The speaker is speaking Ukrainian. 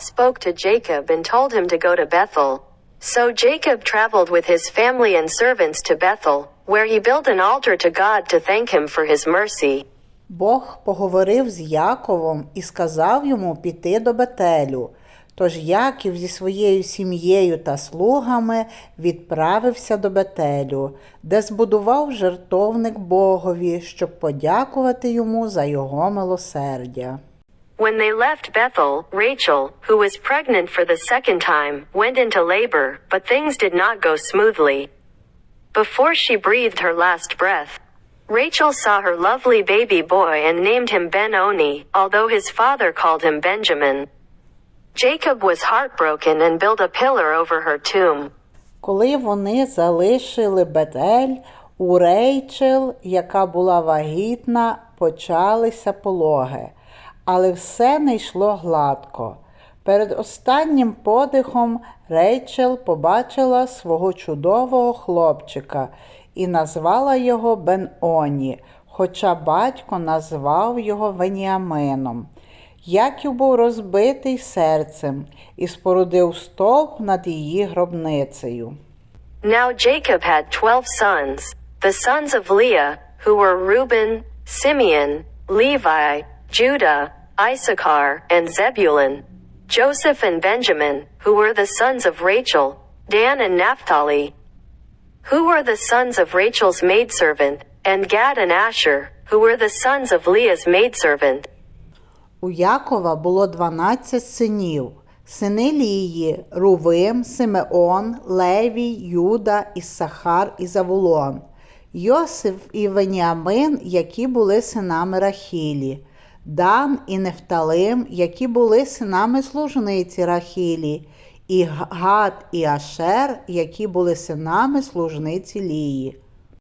spoke to Jacob and told him to go to Bethel. So Jacob traveled with his family and servants to Bethel, where he built an altar to God to thank him for his mercy. Бог поговорив з Яковом і сказав йому піти до Бетелю. Тож Яків зі своєю сім'єю та слугами відправився до Бетелю, де збудував жертовник Богові, щоб подякувати йому за його милосердя. When they left Bethel, Rachel, who was pregnant for the second time, went into labor, but things did not go smoothly. Before she breathed her last breath, Rachel saw her lovely baby boy and named him Ben Oni, although his father called him Benjamin. Jacob was heartbroken and built a pillar over her tomb. Коли вони залишили Бетель, у Рейчел, яка була вагітна, почалися пологи, Але все не йшло гладко. Перед останнім подихом Рейчел побачила свого чудового хлопчика і назвала його Бен-Оні, хоча батько назвав його Веніамином. Яків був розбитий серцем і спорудив стовп над її гробницею. Now Jacob had twelve sons, the sons of Leah, who were Reuben, Simeon, Levi, Judah, Issachar, and Zebulun, Joseph and Benjamin, who were the sons of Rachel, Dan and Naphtali, who were the sons of Rachel's maidservant, and Gad and Asher, who were the sons of Leah's maidservant. У Якова було 12 синів. Сини Лії, Рувим, Симеон, Левій, Юда, Іссахар і Завулон, Йосиф і Веніамин, які були синами Рахілі, Дан і Нефталим, які були синами служниці Рахілі, і Гад і Ашер, які були синами служниці Лії.